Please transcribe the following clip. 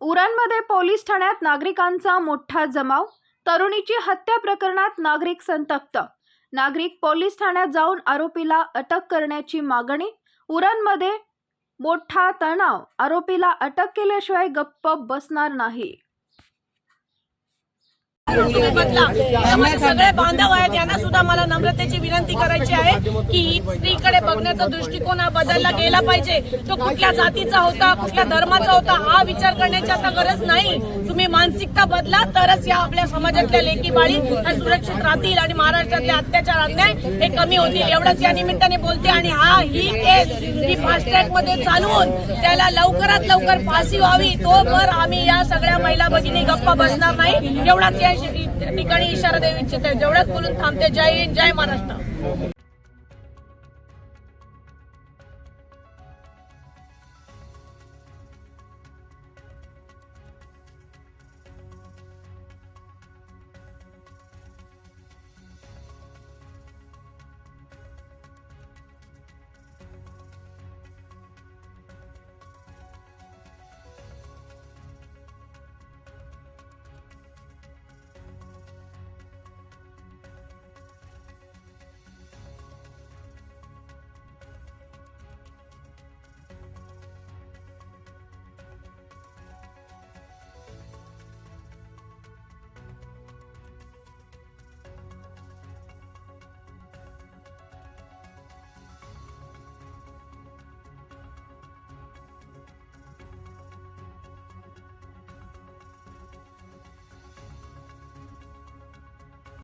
उरणमध्ये police ठाण्यात नागरिकांचा मोठा जमाव तरुणीची हत्या प्रकरणात नागरिक संतप्त. नागरिक पोलीस ठाण्यात जाऊन आरोपीला अटक करण्याची मागणी उरणमध्ये मोठा तणाव आरोपीला अटक केल्याशिवाय गप्प बसणार नाही. सगळे बांधव आहेत यांना सुद्धा मला नम्रतेची विनंती करायची आहे की स्त्रीकडे बघण्याचा दृष्टिकोन हा बदलला गेला पाहिजे. तो कुठल्या जातीचा होता कुठल्या धर्माचा होता हा विचार करण्याची आता गरज नाही. तुम्ही मानसिकता बदला तरच या आपल्या समाजातल्या लेकी बाळी सुरक्षित राहतील आणि महाराष्ट्रातले अत्याचार अन्याय हे कमी होतील. एवढंच या निमित्ताने बोलते आणि हा ही केस ही फास्ट ट्रॅकमध्ये चालवून त्याला लवकरात लवकर फाशी व्हावी. तोवर आम्ही या सगळ्या महिला भगिनी गप्पा बसणार नाही. एवढाच या ठिकाणी इशारा देऊ इच्छिते. जेवढ्याच बोलून थांबते. जय हिंद जय महाराष्ट्र.